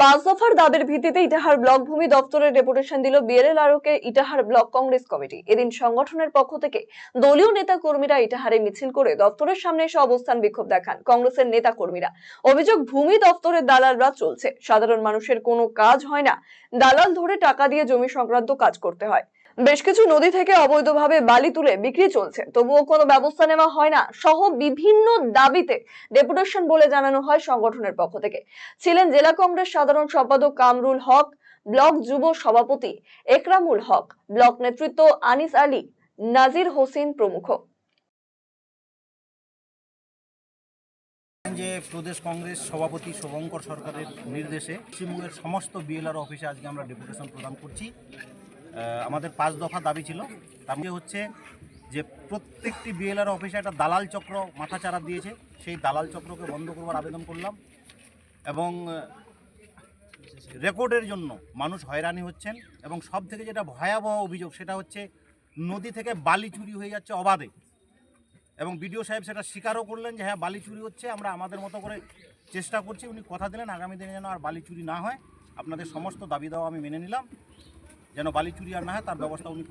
পাঁচ দফার দাবির ভিত্তিতে ইটাহার ব্লক ভূমি দপ্তরের ডেপুটেশন দিল বিএলএল আরোকে ইটাহার ব্লক কংগ্রেস কমিটি। এদিন সংগঠনের পক্ষ থেকে দলীয় নেতা কর্মীরা ইটাহারে মিছিল করে দপ্তরের সামনে এসে অবস্থান বিক্ষোভ দেখান কংগ্রেসের নেতা কর্মীরা অভিযোগ, ভূমি দপ্তরের দালালরা চলছে। সাধারণ মানুষের কোনো কাজ হয় না। দালাল ধরে টাকা দিয়ে জমি সংক্রান্ত কাজ করতে হয়। বেশ কিছু নদী থেকে অবৈধভাবে বালি তুলে বিক্রি চলছে। তবুও কোনো ব্যবস্থা নেওয়া হয় না। সহ বিভিন্ন দাবিতে ডেপুটেশন বলে জানানো হয় সংগঠনের পক্ষ থেকে। ছিলেন জেলা কংগ্রেস সাধারণ সম্পাদক কামরুল হক, ব্লক যুব সভাপতি একরামুল হক, ব্লক নেতৃত্ব আনিস আলী, নাজির হোসেন প্রমুখ। যে প্রদেশ কংগ্রেস সভাপতি শুভঙ্কর সরকারের নির্দেশে পশ্চিমবঙ্গের সমস্ত বিএলআর অফিসে আজকে আমরা ডেপুটেশন প্রদান করছি। আমাদের পাঁচ দফা দাবি ছিল। তার মধ্যে হচ্ছে যে প্রত্যেকটি বিএলআর অফিসে একটা দালাল চক্র মাথাচাড়া দিয়েছে। সেই দালাল চক্রকে বন্ধ করবার আবেদন করলাম এবং রেকর্ডের জন্য মানুষ হয়রানি হচ্ছেন এবং সব থেকে যেটা ভয়াবহ অভিযোগ সেটা হচ্ছে নদী থেকে বালি চুরি হয়ে যাচ্ছে অবাধে। এবং বিডিও সাহেব সেটা স্বীকারও করলেন যে হ্যাঁ বালি চুরি হচ্ছে, আমরা আমাদের মতো করে চেষ্টা করছি। উনি কথা দিলেন, আগামী দিনে যেন আর বালি চুরি না হয়। আপনাদের সমস্ত দাবি দাওয়া আমি মেনে নিলাম। যেন বালি চুরি আর না হয় তার ব্যবস্থা উনি